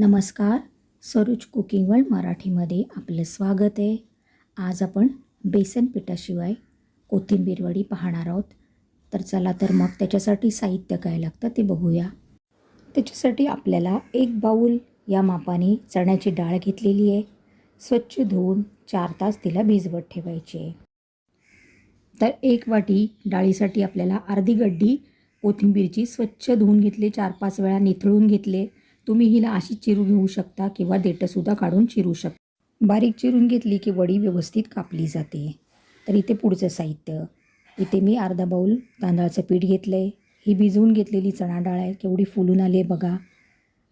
नमस्कार Saroj cooking world मराठीमध्ये आपलं स्वागत आहे. आज आपण बेसन पिठाशिवाय कोथिंबीर वडी पाहणार आहोत. तर चला तर मग त्याच्यासाठी साहित्य काय लागतं ते बघूया. त्याच्यासाठी आपल्याला एक बाऊल या मापाने चण्याची डाळ घेतलेली आहे. स्वच्छ धुवून चार तास तिला भिजवत ठेवायची आहे. तर एक वाटी डाळीसाठी आपल्याला अर्धी गड्डी कोथिंबीरची स्वच्छ धुवून घेतली चार पाच वेळा निथळून घेतले. तुम्ही हिला अशी चिरून घेऊ शकता किंवा देठंसुद्धा काढून चिरू शकता बारीक चिरून घेतली की वडी व्यवस्थित कापली जाते. तर इथे पुढचं साहित्य. इथे मी अर्धा बाऊल तांदळाचं पीठ घेतलं आहे ही भिजवून घेतलेली चणा डाळ आहे. केवढी फुलून आली आहे बघा.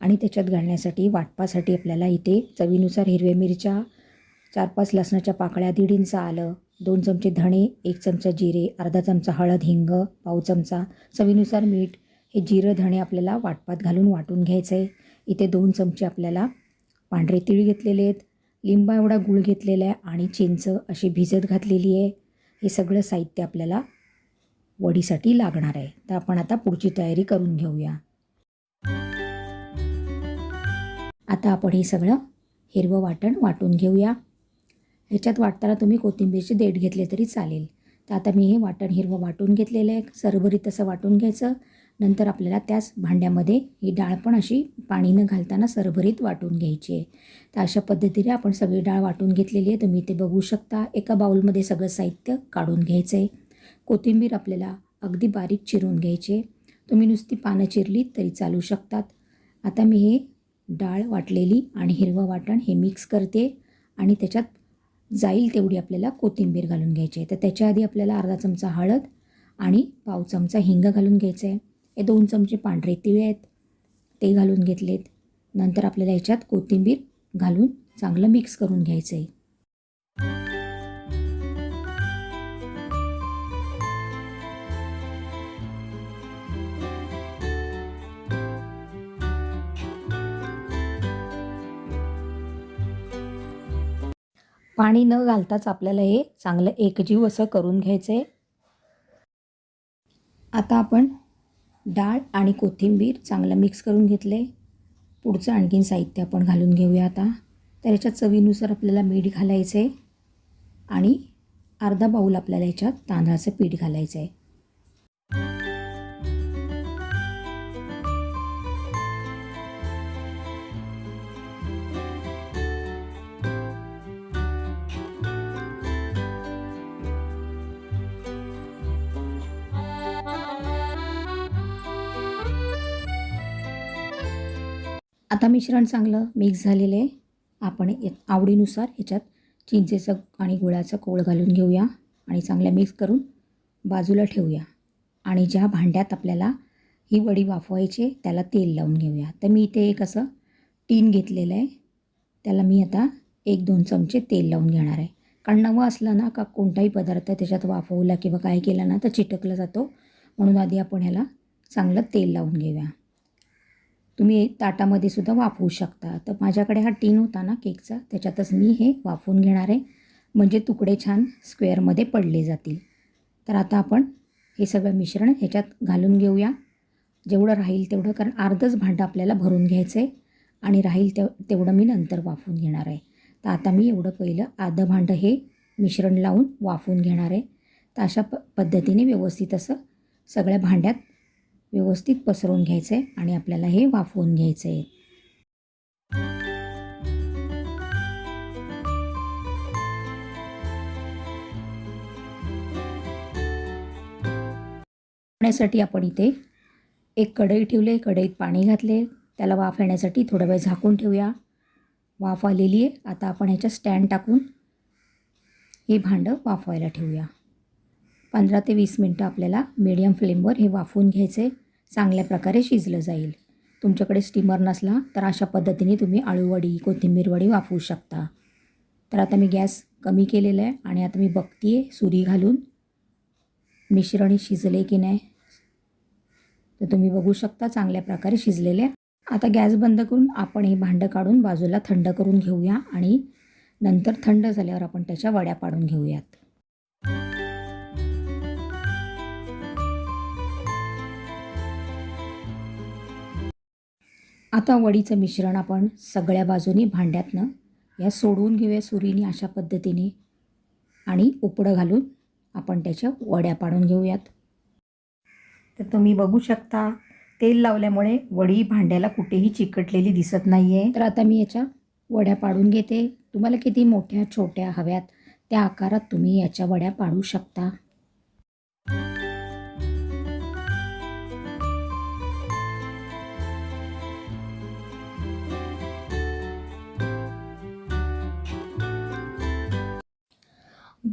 आणि त्याच्यात घालण्यासाठी वाटपासाठी आपल्याला इथे चवीनुसार हिरव्या मिरच्या चार पाच लसणाच्या पाकळ्या दीड इंच आलं दोन चमचे धणे एक चमचा जिरे अर्धा चमचा हळद हिंग पाव चमचा चवीनुसार मीठ हे जिरं धणे आपल्याला वाटपात घालून वाटून घ्यायचं आहे इथे दोन चमचे आपल्याला पांढरे तीळ घेतलेले आहेत. लिंबा एवढा गूळ घेतलेला आहे आणि चिंच अशी भिजत घातलेली आहे. हे सगळं साहित्य आपल्याला वडीसाठी लागणार आहे. तर आपण आता पुढची तयारी करून घेऊया. आता आपण हे सगळं हिरवं वाटण वाटून घेऊया. ह्याच्यात वाटताना तुम्ही कोथिंबीरचे देठ घेतले तरी चालेल. तर आता मी हे वाटण हिरवं वाटून घेतलेलं आहे. सरभरीत तसं वाटून घ्यायचं. नंतर आपल्याला त्याच भांड्यामध्ये ही डाळ पण अशी पाणी न घालताना सरभरीत वाटून घ्यायची आहे. तर अशा पद्धतीने आपण सगळी डाळ वाटून घेतलेली आहे. तुम्ही ते बघू शकता एका बाऊलमध्ये सगळं साहित्य काढून घ्यायचं आहे कोथिंबीर आपल्याला अगदी बारीक चिरून घ्यायची तुम्ही नुसती पानं चिरली तरी चालू शकतात. आता मी हे डाळ वाटलेली आणि हिरवं वाटण हे मिक्स करते आणि त्याच्यात जाईल तेवढी आपल्याला कोथिंबीर घालून घ्यायची आहे. तर त्याच्या आधी आपल्याला अर्धा चमचा हळद आणि पाव चमचा हिंग घालून घ्यायचं आहे हे दोन चमचे पांढरे तिळे आहेत. ते घालून घेतलेत. नंतर आपल्याला याच्यात कोथिंबीर घालून चांगलं मिक्स करून घ्यायचं आहे पाणी न घालताच आपल्याला हे चांगलं एकजीव असं करून घ्यायचं आहे आता आपण डाळ आणि कोथिंबीर चांगलं मिक्स करून घेतले पुढचं आणखीन साहित्य आपण घालून घेऊया आता. तर याच्या चवीनुसार आपल्याला मीठ घालायचं आहे आणि अर्धा बाऊल आपल्याला याच्यात तांदळाचं पीठ घालायचं आहे आता मिश्रण चांगलं मिक्स झालेलं आहे. आपण आवडीनुसार ह्याच्यात चिंचेचं आणि गुळाचं कोळ घालून घेऊया आणि चांगलं मिक्स करून बाजूला ठेवूया. आणि ज्या भांड्यात आपल्याला ही वडी वाफवायची आहे, त्याला तेल लावून घेऊया. तर मी इथे एक असं टीन घेतलेलं आहे. त्याला मी आता एक दोन चमचे तेल लावून घेणार आहे. कारण नवं असलं ना का कोणताही पदार्थ त्याच्यात वाफवला किंवा काय केलं ना तर चिटकला जातो. म्हणून आधी आपण ह्याला चांगलं तेल लावून घेऊया. तुम्ही ताटामध्ये सुद्धा वाफवू शकता. तर माझ्याकडे हा टीन होता ना केकचा त्याच्यातच मी हे वाफवून घेणार आहे. म्हणजे तुकडे छान स्क्वेअरमध्ये पडले जातील. तर आता आपण हे सगळं मिश्रण ह्याच्यात घालून घेऊया. जेवढं राहील तेवढं कारण अर्धच भांडं आपल्याला भरून घ्यायचं आहे आणि राहील तेव तेवढं मी नंतर वाफवून घेणार आहे. तर आता मी एवढं पहिलं अर्धं भांडं हे मिश्रण लावून वाफवून घेणार आहे. तर अशा प पद्धतीने व्यवस्थित असं सगळ्या भांड्यात व्यवस्थित पसरवून घ्यायचं आहे आणि आपल्याला हे वाफवून घ्यायचं आहे पाण्यासाठी आपण इथे एक कढई ठेवले कढईत पाणी घातले त्याला वाफ येण्यासाठी थोडा वेळ झाकून ठेवूया. वाफ आलेली आहे. आता आपण ह्याच्या स्टँड टाकून हे भांडं वाफवायला ठेवूया. पंधरा ते वीस मिनटं आपल्याला मीडियम फ्लेमवर हे वाफवून घ्यायचे. चांगल्या प्रकारे शिजलं जाईल. तुमच्याकडे स्टीमर नसला तर अशा पद्धतीने तुम्ही आळूवडी कोथिंबीर वडी वाफवू शकता. तर आता मी गॅस कमी केलेला आहे आणि आता मी बघते आहे सुरी घालून. मिश्रण शिजले की नाही? तर तुम्ही बघू शकता चांगल्या प्रकारे शिजलेले आहे. आता गॅस बंद करून आपण हे भांडं काढून बाजूला थंड करून घेऊया आणि नंतर थंड झाल्यावर आपण त्याच्या वड्या पाडून घेऊयात. आता वडीचं मिश्रण आपण सगळ्या बाजूनी भांड्यातनं या सोडवून घेऊया सुरीने अशा पद्धतीने आणि उपडं घालून आपण त्याच्या वड्या पाडून घेऊयात. तर तुम्ही बघू शकता तेल लावल्यामुळे वडी भांड्याला कुठेही चिकटलेली दिसत नाही आहे तर आता मी याच्या वड्या पाडून घेते. तुम्हाला किती मोठ्या छोट्या हव्यात त्या आकारात तुम्ही याच्या वड्या पाडू शकता.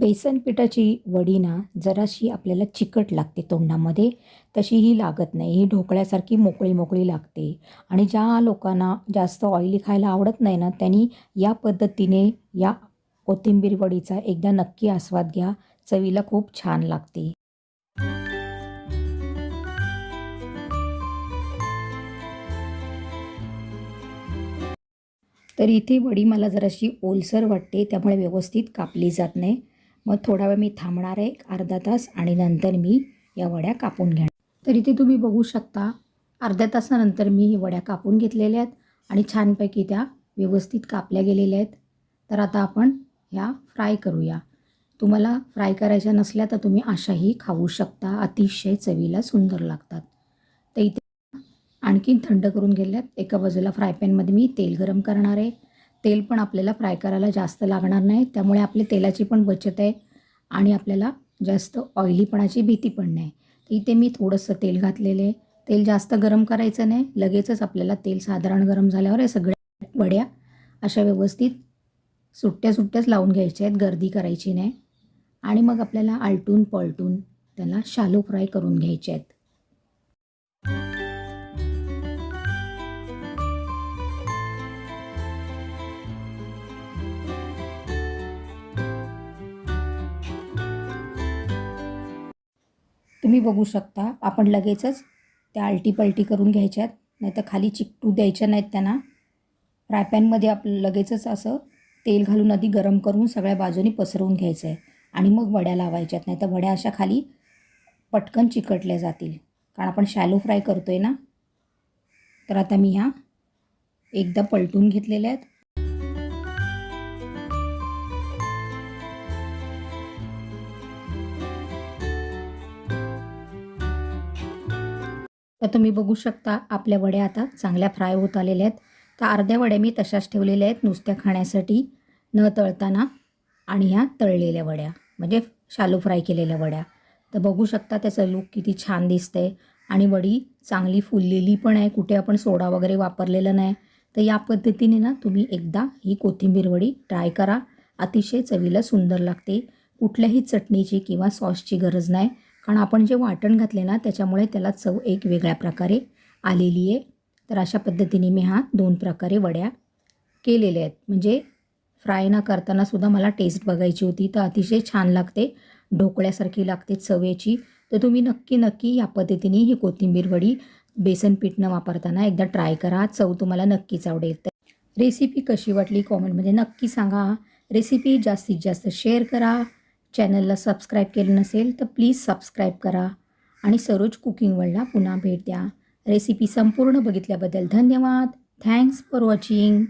बेसन पिठाची वडी ना जराशी आपल्याला चिकट लागते तोंडामध्ये. तशी ही लागत नाही. ही ढोकळ्यासारखी मोकळी मोकळी लागते. आणि ज्या लोकांना जास्त ऑइली खायला आवडत नाही ना त्यांनी या पद्धतीने या कोथिंबीर वडीचा एकदा नक्की आस्वाद घ्या. चवीला खूप छान लागते. तर इथे वडी मला जराशी ओलसर वाटते त्यामुळे व्यवस्थित कापली जात नाही. मग थोडा वेळ मी थांबणार आहे एक अर्धा तास आणि नंतर मी या वड्या कापून घेणार. तर इथे तुम्ही बघू शकता अर्ध्या तासानंतर मी ही वड्या कापून घेतलेल्या आहेत आणि छानपैकी त्या व्यवस्थित कापल्या गेलेल्या आहेत. तर आता आपण ह्या फ्राय करूया. तुम्हाला फ्राय करायच्या नसल्या तर तुम्ही अशाही खाऊ शकता अतिशय चवीला सुंदर लागतात. तर इथे आणखीन थंड करून घेतल्यात. एका बाजूला फ्राय पॅनमध्ये मी तेल गरम करणार आहे. तेल पण आपल्याला फ्राय करायला जास्त लागणार नाही. त्यामुळे आपली तेलाची पण बचत आहे आणि आपल्याला जास्त ऑइलीपणाची भीती पण नाही. तर इथे मी थोडंसं तेल घातलेले तेल जास्त गरम करायचं नाही. लगेचच आपल्याला तेल साधारण गरम झाल्यावर हे सगळ्या वड्या अशा व्यवस्थित सुट्ट्या सुट्ट्याच लावून घ्यायच्या आहेत. गर्दी करायची नाही. आणि मग आपल्याला आलटून पलटून त्याला शालो फ्राय करून घ्यायचे आहेत. तुम्ही बघू शकता. आपण लगेचच त्या आलटी पलटी करून घ्यायच्यात. नाही तर खाली चिकटू द्यायच्या नाहीत त्यांना. फ्रायपॅनमध्ये आपलं लगेचच असं तेल घालून आधी गरम करून सगळ्या बाजूनी पसरवून घ्यायचं आहे आणि मग वड्या लावायच्यात. नाही तर वड्या अशा खाली पटकन चिकटल्या जातील. कारण आपण शॅलो फ्राय करतो आहे ना? तर आता मी ह्या एकदा पलटून घेतलेल्या आहेत. तर तुम्ही बघू शकता आपल्या वड्या आता चांगल्या फ्राय होत आलेल्या आहेत. तर अर्ध्या वड्या मी तशाच ठेवलेल्या आहेत नुसत्या खाण्यासाठी न तळताना. आणि ह्या तळलेल्या वड्या म्हणजे शालो फ्राय केलेल्या वड्या. तर बघू शकता त्याचं लूक किती छान दिसतंय. आणि वडी चांगली फुललेली पण आहे कुठे आपण सोडा वगैरे वापरलेला नाही. तर या पद्धतीने ना तुम्ही एकदा ही कोथिंबीर वडी ट्राय करा. अतिशय चवीला सुंदर लागते. कुठल्याही चटणीची किंवा सॉसची गरज नाही. कारण आपण जे वाटण घातले ना त्याच्यामुळे त्याला चव एक वेगळ्या प्रकारे आलेली आहे. तर अशा पद्धतीने मी हा दोन प्रकारे वड्या केलेल्या आहेत. म्हणजे फ्राय न करताना सुद्धा मला टेस्ट बघायची होती तर अतिशय छान लागते. ढोकळ्यासारखी लागते चवेची. तर तुम्ही नक्की नक्की या पद्धतीने ही कोथिंबीर वडी बेसन पीठ न वापरताना एकदा ट्राय करा. चव तुम्हाला नक्कीच आवडेल. तर रेसिपी कशी वाटली कॉमेंटमध्ये नक्की सांगा. रेसिपी जास्तीत जास्त शेअर करा. चॅनलला सबस्क्राईब केलं नसेल तर प्लीज सबस्क्राईब करा आणि सरोज कुकिंग वर्ल्डला पुन्हा भेट द्या. रेसिपी संपूर्ण बघितल्याबद्दल धन्यवाद. Thanks for watching